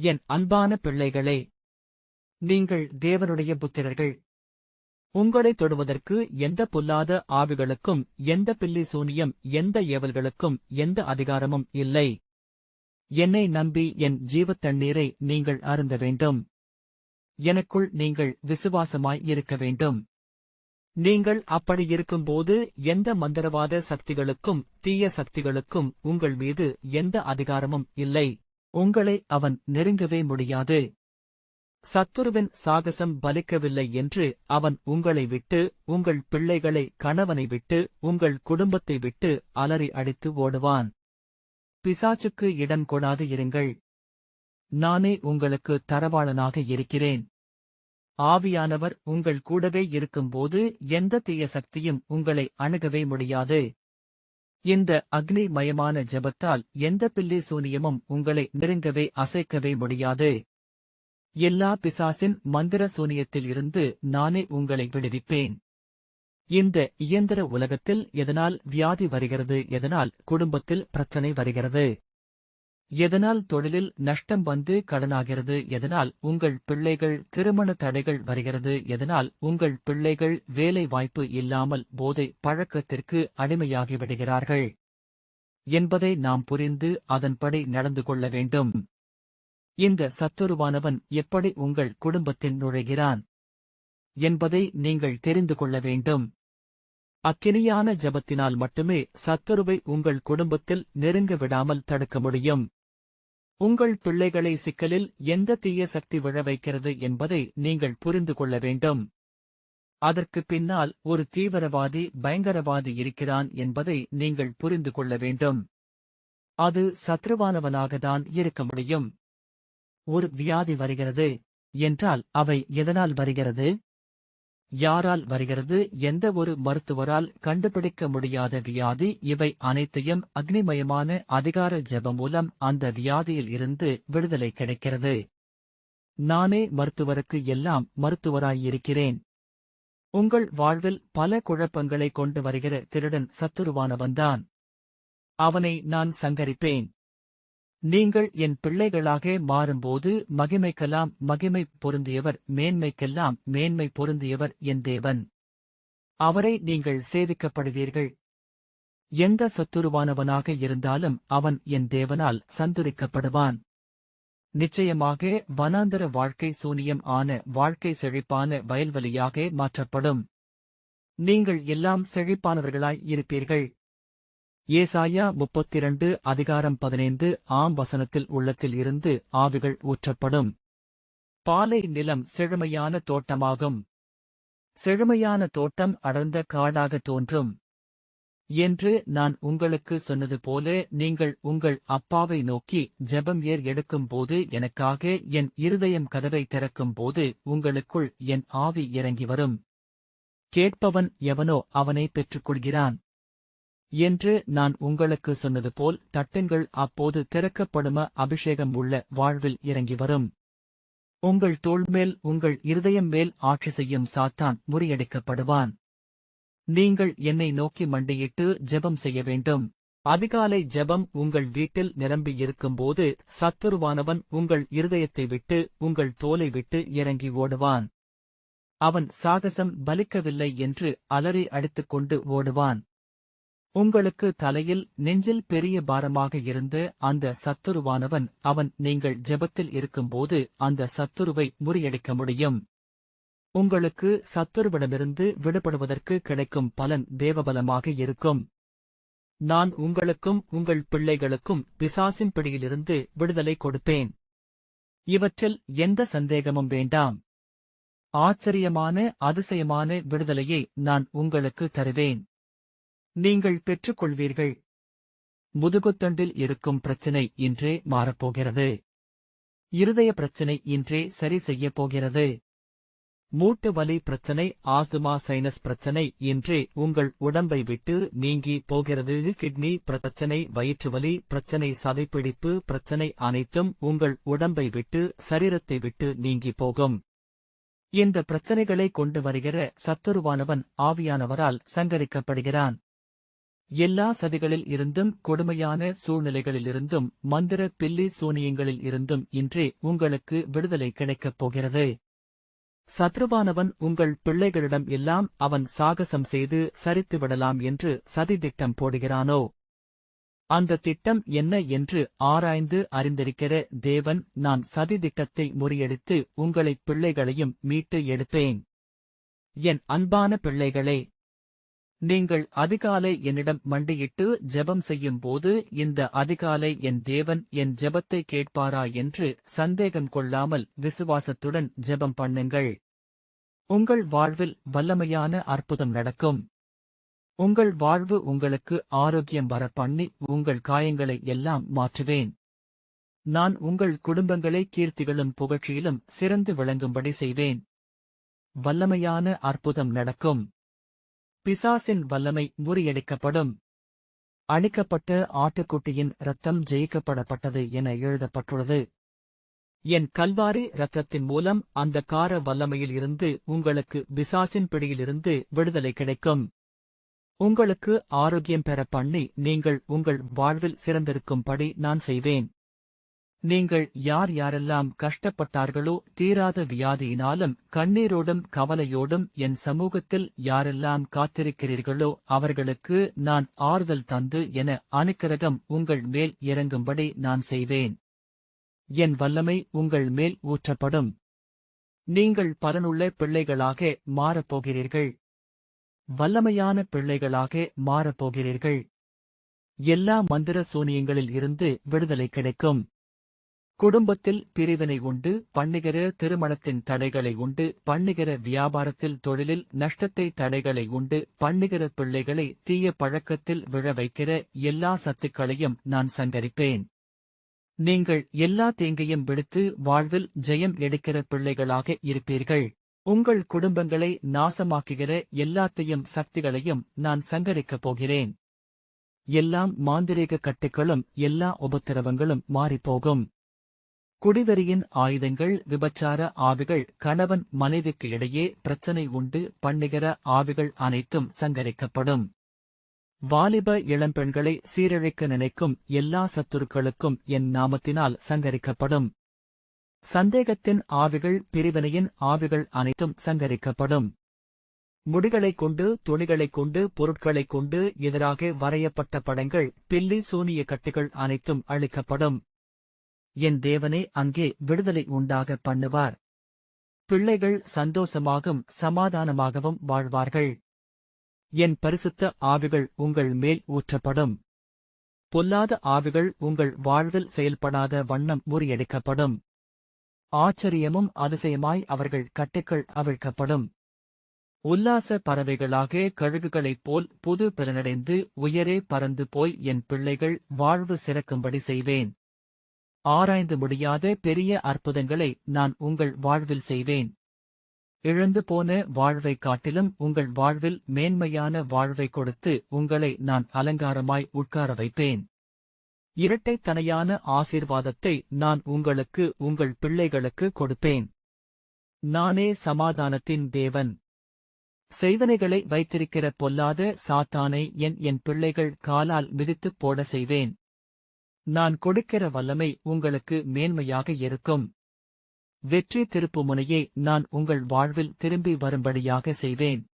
என் அன்பான பிள்ளைகளே நீங்கள் தேவனுடைய புத்திரர்கள். உங்களை தொடுவதற்கு எந்த பொல்லாத ஆவிகளுக்கும் எந்த பில்லி சூனியம் எந்த ஏவல்களுக்கும் எந்த அதிகாரமும் இல்லை. என்னை நம்பி என் ஜீவத் தண்ணீரை நீங்கள் அருந்த வேண்டும். எனக்குள் நீங்கள் விசுவாசமாய் இருக்க வேண்டும். நீங்கள் அப்படி இருக்கும்போது எந்த மந்திரவாத சக்திகளுக்கும் தீய சக்திகளுக்கும் உங்கள் மீது எந்த அதிகாரமும் இல்லை. உங்களை அவன் நெருங்கவே முடியாது. சத்துருவின் சாகசம் பலிக்கவில்லை என்று அவன் உங்களை விட்டு உங்கள் பிள்ளைகளை கணவனை விட்டு உங்கள் குடும்பத்தை விட்டு அலறி அடித்து ஓடுவான். பிசாச்சுக்கு இடம் கொடாது இருங்கள். நானே உங்களுக்கு தரவாளனாக இருக்கிறேன். ஆவியானவர் உங்கள் கூடவே இருக்கும்போது எந்த தீய சக்தியும் உங்களை அணுகவே முடியாது. இந்த அக்னிமயமான ஜெபத்தால் எந்த பில்லி சூனியமும் உங்களை நெருங்கவே அசைக்கவே முடியாது. எல்லா பிசாசின் மந்திர சூனியத்தில் இருந்து நானே உங்களை விடுவிப்பேன். இந்த இயந்திர உலகத்தில் எதனால் வியாதி வருகிறது எதனால் குடும்பத்தில் பிரச்சனை வருகிறது? எதனால் தொழிலில் நஷ்டம் வந்து கடனாகிறது? எதனால் உங்கள் பிள்ளைகள் திருமண தடைகள் வருகிறது? எதனால் உங்கள் பிள்ளைகள் வேலை வாய்ப்பு இல்லாமல் போதை பழக்கத்திற்கு அடிமையாகிவிடுகிறார்கள்? என்பதை நாம் புரிந்து அதன்படி நடந்து கொள்ள வேண்டும். இந்த சத்துருவானவன் எப்படி உங்கள் குடும்பத்தில் நுழைகிறான்? என்பதை நீங்கள் தெரிந்து கொள்ள வேண்டும். அக்கினியான ஜபத்தினால் மட்டுமே சத்துருவை உங்கள் குடும்பத்தில் நெருங்க விடாமல் தடுக்க முடியும். உங்கள் பிள்ளைகளை சிக்கலில் எந்த தீய சக்தி விழ வைக்கிறது என்பதை நீங்கள் புரிந்து கொள்ள வேண்டும். அதற்கு பின்னால் ஒரு தீவிரவாதி பயங்கரவாதி இருக்கிறான் என்பதை நீங்கள் புரிந்து கொள்ள வேண்டும். அது சத்ருவானவனாகத்தான் இருக்க முடியும். ஒரு வியாதி வருகிறது என்றால் அவை எதனால் வருகிறது? யாரால் வருகிறது? எந்த ஒரு மருத்துவரால் கண்டுபிடிக்க முடியாத வியாதி? இவை அனைத்தையும் அக்னிமயமான அதிகார ஜெபம் மூலம் அந்த வியாதியில் இருந்து விடுதலை கிடைக்கிறது. நானே மருத்துவருக்கு எல்லாம் மருத்துவராயிருக்கிறேன். உங்கள் வாழ்வில் பல குழப்பங்களை கொண்டு வருகிற திருடன் சத்துருவானவன்தான். அவனை நான் சங்கரிப்பேன். நீங்கள் என் பிள்ளைகளாக மாறும்போது மகிமைக்கெல்லாம் மகிமை பொருந்தியவர் மேன்மைக்கெல்லாம் மேன்மை பொருந்தியவர் என் தேவன். அவரை நீங்கள் சேவிக்கப்படுவீர்கள். எந்த சத்துருவானவனாக இருந்தாலும் அவன் என் தேவனால் சந்துரிக்கப்படுவான். நிச்சயமாக வனாந்தர வாழ்க்கை சூனியம் ஆன வாழ்க்கை செழிப்பான வயல்வெளியாக மாற்றப்படும். நீங்கள் எல்லாம் செழிப்பானவர்களாய் இருப்பீர்கள். ஏசாயா முப்பத்திரண்டு அதிகாரம் பதினைந்து ஆம் வசனத்தில் உள்ளத்தில் இருந்து ஆவிகள் ஊற்றப்படும். பாலை நிலம் செழுமையான தோட்டமாகும். செழுமையான தோட்டம் அடர்ந்த காடாக தோன்றும். என்று நான் உங்களுக்கு சொன்னது போல நீங்கள் உங்கள் அப்பாவை நோக்கி ஜெபம் ஏர் எடுக்கும் போது எனக்காக என் இருதயம் கதவை திறக்கும் போது உங்களுக்குள் என் ஆவி இறங்கி வரும். கேட்பவன் எவனோ அவனை பெற்றுக்கொள்கிறான். என்று நான் உங்களுக்கு சொன்னது போல் தட்டுங்கள் அப்போது திறக்கப்படும அபிஷேகம் உள்ள வாழ்வில் இறங்கி வரும். உங்கள் தோள்மேல் உங்கள் இருதயம் மேல் ஆட்சி செய்யும் சாத்தான் முறியடிக்கப்படுவான். நீங்கள் என்னை நோக்கி மண்டியிட்டு ஜெபம் செய்ய வேண்டும். அதிகாலை ஜெபம் உங்கள் வீட்டில் நிரம்பி இருக்கும்போது சத்துருவானவன் உங்கள் இருதயத்தை விட்டு உங்கள் தோலை விட்டு இறங்கி ஓடுவான். அவன் சாகசம் பலிக்கவில்லை என்று அலறி அடித்துக்கொண்டு ஓடுவான். உங்களுக்கு தலையில் நெஞ்சில் பெரிய பாரமாக இருந்து அந்த சத்துருவானவன் அவன் நீங்கள் ஜெபத்தில் இருக்கும்போது அந்த சத்துருவை முறியடிக்க முடியும். உங்களுக்கு சத்துருவிடமிருந்து விடுபடுவதற்கு கிடைக்கும் பலன் தேவபலமாக இருக்கும். நான் உங்களுக்கும் உங்கள் பிள்ளைகளுக்கும் பிசாசின் பிடியிலிருந்து விடுதலை கொடுப்பேன். இவற்றில் எந்த சந்தேகமும் வேண்டாம். ஆச்சரியமான அதிசயமான விடுதலையை நான் உங்களுக்கு தருவேன். நீங்கள் பெற்றுக்கொள்வீர்கள். முதுகுத்தண்டில் இருக்கும் பிரச்சினை இன்றே மாறப்போகிறது. இருதய பிரச்சினை இன்றே சரி செய்யப் போகிறது. மூட்டு வலி பிரச்சனை ஆஸ்துமா சைனஸ் பிரச்சனை இன்றே உங்கள் உடம்பை விட்டு நீங்கி போகிறது. கிட்னி பிரச்சனை வயிற்றுவலி பிரச்சனை சதைப்பிடிப்பு பிரச்சனை அனைத்தும் உங்கள் உடம்பை விட்டு சரீரத்தை விட்டு நீங்கி போகும். இந்த பிரச்சனைகளை கொண்டு வருகிற சத்துருவானவன் ஆவியானவரால் சங்கரிக்கப்படுகிறான். எல்லா சதிகளில் இருந்தும் கொடுமையான சூழ்நிலைகளிலிருந்தும் மந்திர பில்லி சூனியங்களில் இருந்தும் இன்றே உங்களுக்கு விடுதலை கிடைக்கப் போகிறது. சத்ருவானவன் உங்கள் பிள்ளைகளிடம் எல்லாம் அவன் சாகசம் செய்து சரித்து விடலாம் என்று சதித்திட்டம் போடுகிறானோ? அந்த திட்டம் என்ன என்று ஆராய்ந்து அறிந்திருக்கிற தேவன் நான் சதி திட்டத்தை முறியடித்து உங்களைப் பிள்ளைகளையும் மீட்டு எடுப்பேன். என் அன்பான பிள்ளைகளே நீங்கள் அதிகாலை என்னிடம் மண்டியிட்டு ஜெபம் செய்யும் போது இந்த அதிகாலை என் தேவன் என் ஜெபத்தை கேட்பாரா என்று சந்தேகம் கொள்ளாமல் விசுவாசத்துடன் ஜெபம் பண்ணுங்கள். உங்கள் வாழ்வில் வல்லமையான அற்புதம் நடக்கும். உங்கள் வாழ்வு உங்களுக்கு ஆரோக்கியம் வர பண்ணி உங்கள் காயங்களை எல்லாம் மாற்றுவேன். நான் உங்கள் குடும்பங்களை கீர்த்திகளும் புகழ்ச்சியிலும் சிறந்து விளங்கும்படி செய்வேன். வல்லமையான அற்புதம் நடக்கும். பிசாசின் வல்லமை முறியடிக்கப்படும். அழிக்கப்பட்ட ஆட்டுக்குட்டியின் இரத்தம் ஜெயிக்கப்படப்பட்டது என எழுதப்பட்டுள்ளது. என் கல்வாரி இரத்தத்தின் மூலம் அந்த கார வல்லமையில் இருந்து உங்களுக்கு பிசாசின் பிடியிலிருந்து விடுதலை கிடைக்கும். உங்களுக்கு ஆரோக்கியம் பெற பண்ணி நீங்கள் உங்கள் வாழ்வில் சிறந்திருக்கும்படி நான் செய்வேன். நீங்கள் யார் யாரெல்லாம் கஷ்டப்பட்டார்களோ தீராத வியாதியினாலும் கண்ணீரோடும் கவலையோடும் என் சமூகத்தில் யாரெல்லாம் காத்திருக்கிறீர்களோ அவர்களுக்கு நான் ஆறுதல் தந்து என அனுக்கிரகம் உங்கள் மேல் இறங்கும்படி நான் செய்வேன். என் வல்லமை உங்கள் மேல் ஊற்றப்படும். நீங்கள் பலனுள்ள பிள்ளைகளாக மாறப்போகிறீர்கள். வல்லமையான பிள்ளைகளாக மாறப்போகிறீர்கள். எல்லா மந்திர சூனியங்களில் இருந்து விடுதலை கிடைக்கும். குடும்பத்தில் பிரிவினை உண்டு பண்ணுகிற திருமணத்தின் தடைகளை உண்டு பண்ணுகிற வியாபாரத்தில் தொழிலில் நஷ்டத்தை தடைகளை உண்டு பண்ணுகிற பிள்ளைகளை தீய பழக்கத்தில் விழ வைக்கிற எல்லா சத்துக்களையும் நான் சங்கரிப்பேன். நீங்கள் எல்லா தீங்கையும் விடுத்து வாழ்வில் ஜெயம் எடுக்கிற பிள்ளைகளாக இருப்பீர்கள். உங்கள் குடும்பங்களை நாசமாக்குகிற எல்லாத்தையும் சக்திகளையும் நான் சங்கரிக்கப் போகிறேன். எல்லாம் மாந்திரீக கட்டுக்களும் எல்லா உபத்திரவங்களும் மாறிப்போகும். குடிவெறியின் ஆயுதங்கள் விபச்சார ஆவிகள் கணவன் மனைவிக்கு இடையே பிரச்சனை உண்டு பண்ணுகிற ஆவிகள் அனைத்தும் சங்கரிக்கப்படும். வாலிப இளம்பெண்களை சீரழிக்க நினைக்கும் எல்லா சத்துருக்களுக்கும் என் நாமத்தினால் சங்கரிக்கப்படும். சந்தேகத்தின் ஆவிகள் பிரிவினையின் ஆவிகள் அனைத்தும் சங்கரிக்கப்படும். முடிகளைக் கொண்டு துணிகளைக் கொண்டு பொருட்களைக் கொண்டு எதிராக வரையப்பட்ட படங்கள் பில்லி சூனிய கட்டுகள் அனைத்தும் அளிக்கப்படும் என் தேவனே அங்கே விடுதலை உண்டாக பண்ணுவார். பிள்ளைகள் சந்தோஷமாகவும் சமாதானமாகவும் வாழ்வார்கள். என் பரிசுத்த ஆவிகள் உங்கள் மேல் ஊற்றப்படும். பொல்லாத ஆவிகள் உங்கள் வாழ்வில் செயல்படாத வண்ணம் முறியடிக்கப்படும். ஆச்சரியமும் அதிசயமாய் அவர்கள் கட்டுக்கள் அவிழ்க்கப்படும். உல்லாச பறவைகளாக கழுகுகளைப் போல் புது பலனடைந்து உயரே பறந்து போய் என் பிள்ளைகள் வாழ்வு சிறக்கும்படி செய்வேன். ஆராய்ந்து முடியாத பெரிய அற்புதங்களை நான் உங்கள் வாழ்வில் செய்வேன். இழந்து போன வாழ்வை காட்டிலும் உங்கள் வாழ்வில் மேன்மையான வாழ்வை கொடுத்து உங்களை நான் அலங்காரமாய் உட்கார வைப்பேன். இரட்டைத்தனையான ஆசீர்வாதத்தை நான் உங்களுக்கு உங்கள் பிள்ளைகளுக்கு கொடுப்பேன். நானே சமாதானத்தின் தேவன். செய்தனைகளை வைத்திருக்கிற பொல்லாத சாத்தானை என் என் பிள்ளைகள் காலால் மிதித்துப் போட செய்வேன். நான் கொடுக்கிற வல்லமை உங்களுக்கு மேன்மையாக இருக்கும். வெற்றி திருப்புமுனையை நான் உங்கள் வாழ்வில் திரும்பி வரும்படியாக செய்வேன்.